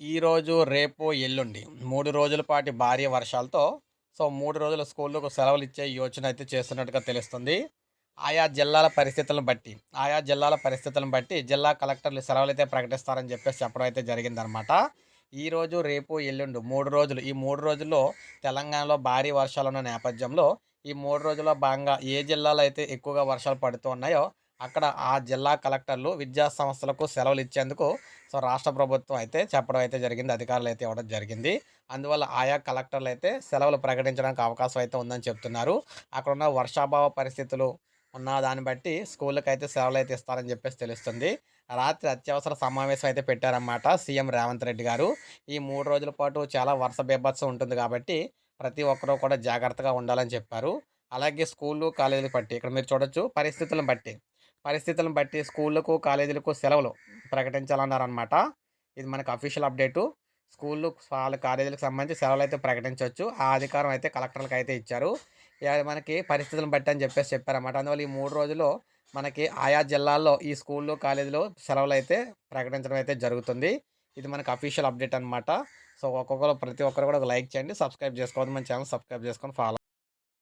ఈరోజు రేపు ఎల్లుండి మూడు రోజుల పాటు భారీ వర్షాలతో సో మూడు రోజుల స్కూళ్ళకు సెలవులు ఇచ్చే యోచన అయితే చేస్తున్నట్టుగా తెలుస్తుంది. ఆయా జిల్లాల పరిస్థితులను బట్టి ఆయా జిల్లాల పరిస్థితులను బట్టి జిల్లా కలెక్టర్లు సెలవులు అయితే ప్రకటిస్తారని చెప్పేసి చెప్పడం అయితే జరిగిందనమాట ఈరోజు రేపు ఎల్లుండి మూడు రోజులు ఈ మూడు రోజుల్లో తెలంగాణలో భారీ వర్షాలు ఉన్న నేపథ్యంలో ఈ మూడు రోజుల్లో భాగంగా ఏ జిల్లాలో అయితే ఎక్కువగా వర్షాలు పడుతూ ఉన్నాయో అక్కడ ఆ జిల్లా కలెక్టర్లు విద్యా సంస్థలకు సెలవులు ఇచ్చేందుకు సో రాష్ట్ర ప్రభుత్వం అయితే చెప్పడం అయితే జరిగింది. అధికారులు అయితే ఇవ్వడం జరిగింది. అందువల్ల ఆయా కలెక్టర్లు అయితే సెలవులు ప్రకటించడానికి అవకాశం అయితే ఉందని చెప్తున్నారు. అక్కడ ఉన్న వర్షాభావ పరిస్థితులు ఉన్న దాన్ని బట్టి స్కూళ్ళకి అయితే సెలవులు అయితే ఇస్తారని చెప్పేసి తెలుస్తుంది. రాత్రి అత్యవసర సమావేశం అయితే పెట్టారన్నమాట సీఎం రేవంత్ రెడ్డి గారు. ఈ మూడు రోజుల పాటు చాలా వర్ష బీభత్సం ఉంటుంది కాబట్టి ప్రతి ఒక్కరూ కూడా జాగ్రత్తగా ఉండాలని చెప్పారు. అలాగే స్కూళ్ళు కాలేజీలు బట్టి ఇక్కడ మీరు చూడొచ్చు పరిస్థితులను బట్టి. పరిస్థితులను బట్టి స్కూళ్ళకు కాలేజీలకు సెలవులు ప్రకటించాలన్నారనమాట ఇది మనకు అఫీషియల్ అప్డేటు స్కూళ్ళు వాళ్ళ కాలేజీలకు సంబంధించి సెలవులు అయితే ప్రకటించవచ్చు. ఆ అధికారం అయితే కలెక్టర్లకు అయితే ఇచ్చారు. ఇది మనకి పరిస్థితులను బట్టి అని చెప్పేసి చెప్పారన్నమాట. అందువల్ల ఈ మూడు రోజుల్లో మనకి ఆయా జిల్లాల్లో ఈ స్కూళ్ళు కాలేజీలో సెలవులు అయితే ప్రకటించడం అయితే జరుగుతుంది. ఇది మనకి అఫీషియల్ అప్డేట్ అనమాట సో ఒక్కొక్కరు ప్రతి ఒక్కరు కూడా ఒక లైక్ చేయండి. సబ్స్క్రైబ్ చేసుకోవద్దు. మన ఛానల్ సబ్స్క్రైబ్ చేసుకొని ఫాలో